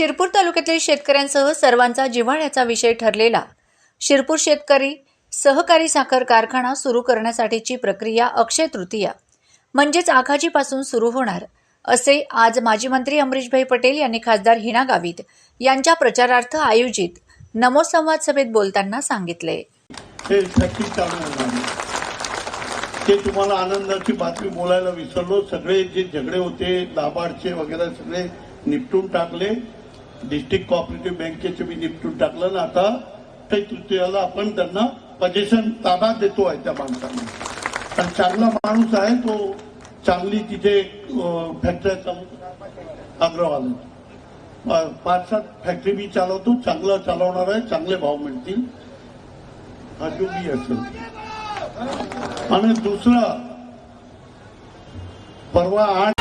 शिरपूर तालुक्यातील शेतकऱ्यांसह सर्वांचा जिव्हाळ्याचा विषय ठरलेला. शिरपूर शेतकरी सहकारी साखर कारखाना सुरू करण्यासाठीची प्रक्रिया अक्षय तृतीया. म्हणजेच आखाजीपासून सुरू होणार असे आज माजी मंत्री अमरीशभाई पटेल यांनी खासदार हिना गावित यांच्या प्रचारार्थ आयोजित नमो संवाद सभेत बोलताना सांगितले. हे ते तुम्हाला आनंदाची बातमी बोलायला विसरलो. सगळे जे झगडे होते दाबाडचे वगैरे सगळे निपटून टाकले. डिस्ट्रिक्ट कॉपरेटिव्ह बँकेचं मी निपटून टाकलं ना आता ते तृतीयाला आपण त्यांना पजेशन ताबा देतो आहे त्या माणसांना. कारण चांगला माणूस आहे तो चांगली तिथे फॅक्टरी फॅक्टऱ्या चालू अग्रवाल. पाच सात फॅक्टरी मी चालवतो चांगलं चालवणार आहे चांगले भाव मिळतील. अजूनही असेल आणि दुसरा परवा आठ